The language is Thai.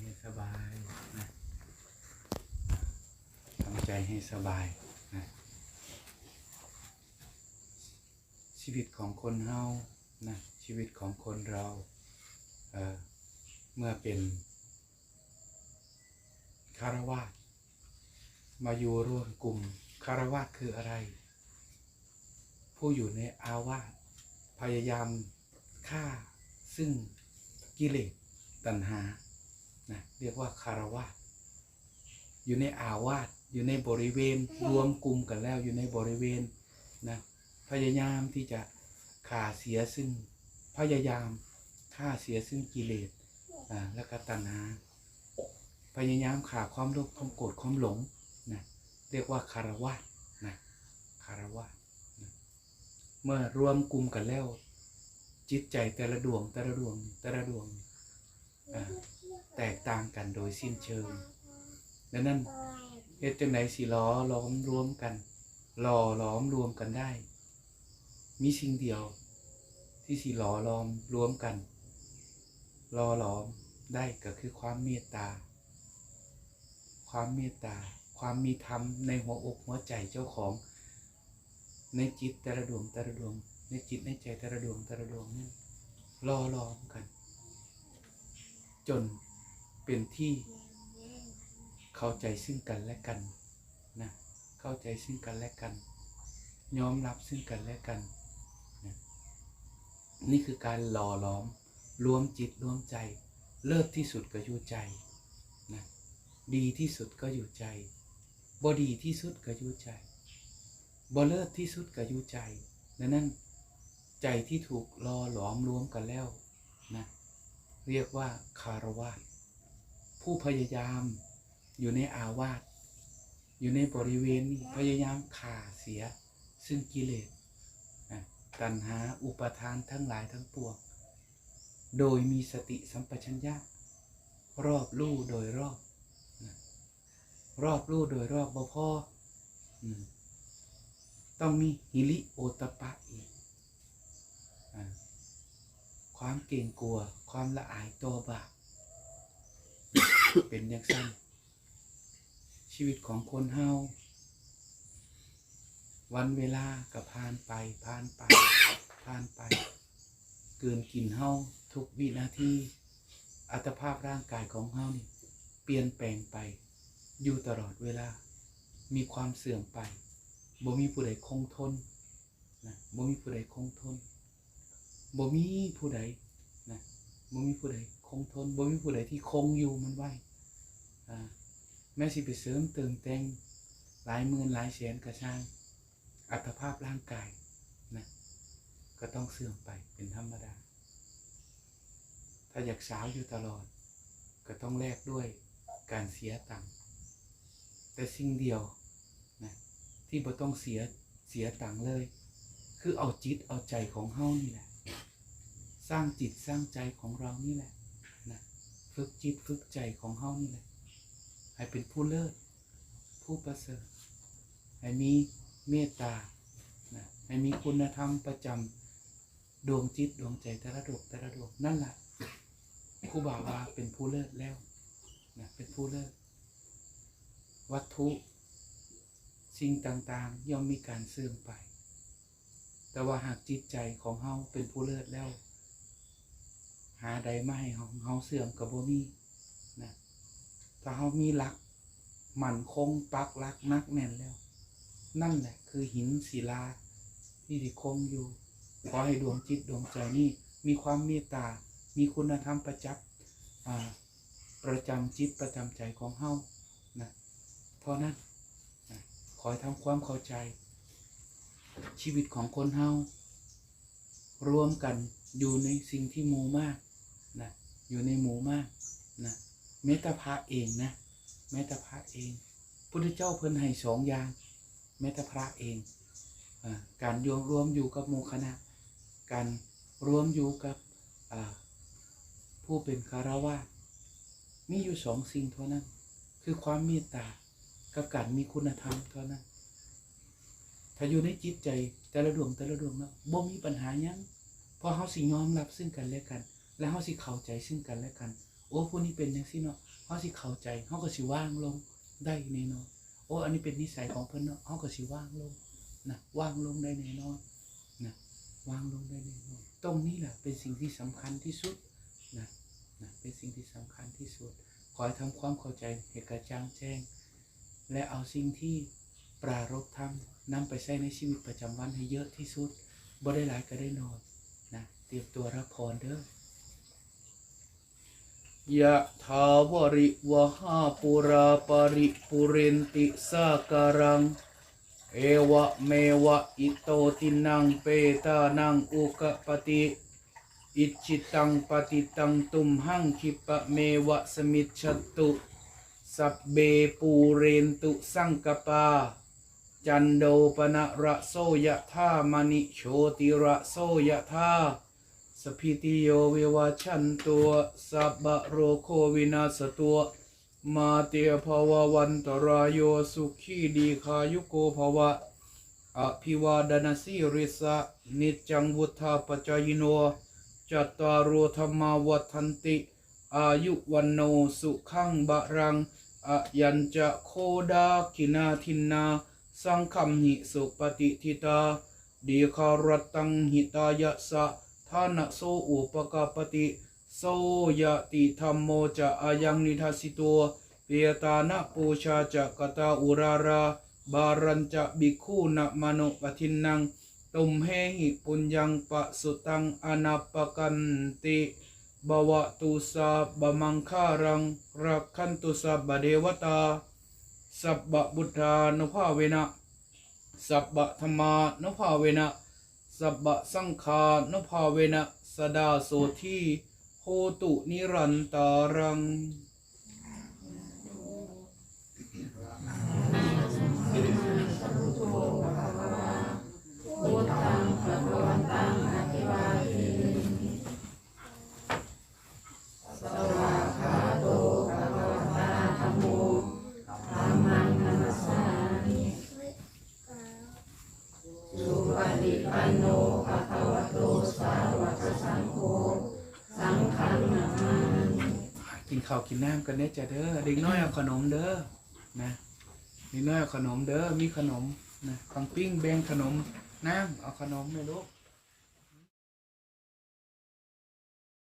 ให้สบายนะทำใจให้สบายนะชีวิตของคนเฮานะชีวิตของคนเราเอ่อเมื่อเป็นคารวาสมาอยู่ร่วมกลุ่มคารวาสคืออะไร ผู้อยู่ในอาวาสพยายามฆ่าซึ่งกิเลสตัณหา นะเรียกว่าคารวาสอยู่ในอาวาสอยู่ในบริเวณรวมกลุ่มกันแล้วอยู่ในบริเวณนะพยายามที่จะฆ่าเสียซึ่งพยายามฆ่าเสียซึ่งกิเลสอ่าและก็ตัณหาพยายามฆ่าความโลภความโกรธความหลงนะเรียกว่าคารวาสนะคารวาสนะเมื่อรวมกลุ่มกันแล้ว จิตใจแต่ละดวงแต่ละดวงแต่ละดวงอ่า แตกต่างกันโดยสิ้นเชิงดังนั้นเหตุจังไหนสิล้อล้อมรวมกันหล่อล้อมรวมกันได้ มีสิ่งเดียว ที่สิหล่อล้อมรวมกันหล่อล้อมได้ก็คือความเมตตา ความเมตตา ความมีธรรมในหัวอกหัวใจเจ้าของ ในจิตแต่ละดวงแต่ละดวง ในจิตในใจแต่ละดวงแต่ละดวงนี่รอล้อมกัน จน เป็นที่เข้าใจซึ่งกันและกันนะเข้าใจซึ่งกันและกันยอมรับซึ่งกันและกันนะนี่คือการหล่อล้อมรวมจิตรวมใจ เลิศที่สุดก็อยู่ใจนะดีที่สุดก็อยู่ใจบ่ดีที่สุดก็อยู่ใจบ่เลิศที่สุดก็อยู่ใจดังนั้นใจที่ถูกหล่อหลอมรวมกันแล้วนะเรียกว่าคารวาส ผู้พยายามอยู่ในอาวาสอยู่ในบริเวณนี้พยายามข่าเสีย ซึ่งกิเลสตัณหาอุปทานทั้งหลายทั้งปวงโดยมีสติสัมปชัญญะ รอบลู่โดยรอบ รอบลู่โดยรอบบ่พออืมต้องมีหิริโอตปะอีกความเก่งกลัว ความละอายตัวบาป เป็นอย่างสั้นชีวิตของคนเฮาวันเวลาก็ผ่านไปผ่านไปผ่านไป เกินกินเฮาทุกวินาทีอัตภาพร่างกายของเฮานี่ เปลี่ยนแปลงไป อยู่ตลอดเวลา มีความเสื่อมไปบ่มีผู้ใดคงทนนะบ่มีผู้ใดคงทนบ่มีผู้ใดนะบ่มีผู้ใด งทนบ่มีผู้ใดที่คงอยู่มันไว้แม้สิไปเสริมเติมแต่งหลายหมื่นหลายแสนกระช่าง อัตภาพร่างกายนะก็ต้องเสื่อมไปเป็นธรรมดา ถ้าอยากสาวอยู่ตลอด ก็ต้องแลกด้วยการเสียตังค์แต่สิ่งเดียวนะที่บ่ต้องเสียเสียตังค์เลย คือเอาจิตเอาใจของเฮานี่แหละ สร้างจิตสร้างใจของเรานี่แหละ ฝึกจิตฝึกใจของเฮานี่แหละให้เป็นผู้เลิศ ผู้ประเสริฐให้มีเมตตานะให้มีคุณธรรมประจำดวงจิตดวงใจแต่ละดวงแต่ละดวงนั่นแหละครูบาว่าเป็นผู้เลิศแล้วนะเป็นผู้เลิศ วัตถุสิ่งต่างๆ ย่อมมีการเสื่อมไป แต่ว่าหากจิตใจของเฮาเป็นผู้เลิศแล้ว หาใดไม่ให้ของเฮาเสื่อมกับบ่มีนะถ้าเฮามีหลักหมั่นคงปักหลักนักแน่นแล้ว นั่นแหละคือหินศิลาที่ที่คงอยู่ ขอให้ดวงจิตดวงใจนี้มีความเมตตา มีคุณธรรมประจับประจำจิตประจำใจของเฮานะเท่านั้นนะขอให้ทำความเข้าใจ ชีวิตของคนเฮารวมกันอยู่ในสิ่งที่มูมาก อยู่ในหมู่มากนะแม้แต่พระเองนะแม้แต่พระเองพุทธเจ้าเพิ่นให้สองอย่างแม้แต่พระเองอการยรวมอยู่กับหมู่คณะการรวมอยู่กับผู้เป็นคารวะมีอยู่สองสิ่งเท่านั้น คือความเมตตากับการมีคุณธรรมเท่านั้น ถ้าอยู่ในจิตใจแต่ละดวงแต่ละดวงแล้วบ่มีปัญหายังเพราะเฮาสิยอมรับซึ่งกันและกัน และเฮาสิเข้าใจซึ่งกันและกัน โอ้ผู้นี้เป็นจังซี่เนาะเฮาสิเข้าใจเฮาก็สิว่างลงได้แน่นอนโอ้อันนี้เป็นนิสัยของเพิ่นเนาะเฮาก็สิว่างลงนะว่างลงได้แน่นอนนะว่างลงได้แน่นอนตรงนี้แหละเป็นสิ่งที่สำคัญที่สุดนะนะเป็นสิ่งที่สำคัญที่สุด ขอให้ทำความเข้าใจให้กระจ่างแจ้ง และเอาสิ่งที่ปรารบทำนำไปใช้ในชีวิตประจำวันให้เยอะที่สุดบ่ได้หลายก็ได้นอยนะเตรียมตัวรับพรเด้อ ยะถาวริวหาปุราปริปุเรนติสาการัง เอวะเมวะอิโตตินังเปตานังอุกปติอิจิตังปฏิตังตุมหังคิปะเมวะสมิจฉตุสัพเบปูเรนตุสังกปา จันโดปนะระโสยะธามณิโชติระโสยะธา สพิติโยวิวัชันตัวสัพพะโรโควินาสตัวมาเตียภววันตรายโยสุขีดีคายุโกภวะอภิวาดนาสิริสะนิจจังวุธาปจายโนจัตตารโอธรรมาวัฏันติ อายุวันโนสุขังบะรังอะยัญจะโคดาคินาทินนา สังคัมหิสุปฏิทิตา ดีคารตังหิตายะสะ ทานะโสอุปกาปติโสยติธรรมโมจะอายังนิทัสิตัวเปียตานะปูชาจะกตาอุรารา บารัญจะบิกขุนะมโนปทินนังตุมเฮหิปุญญังปะสุตังอนาปกันติบวะตุสาบมังคารังรักขันตุสาบเดวตา สัพบะบุทธานุภาเวนะ สัพบะธรรมานุภาเวนะ สัพบะสังคานภาเวนะสดาโสทีโหตุนิรันตารัง ข้าวกินน้ำกันเด้จ้ะเด้อเด็กน้อยเอาขนมเด้อนะเด็กน้อยเอาขนมเด้อมีขนมนะฟังปิ้งแบ่งขนมน้ำเอาขนมเลยลูก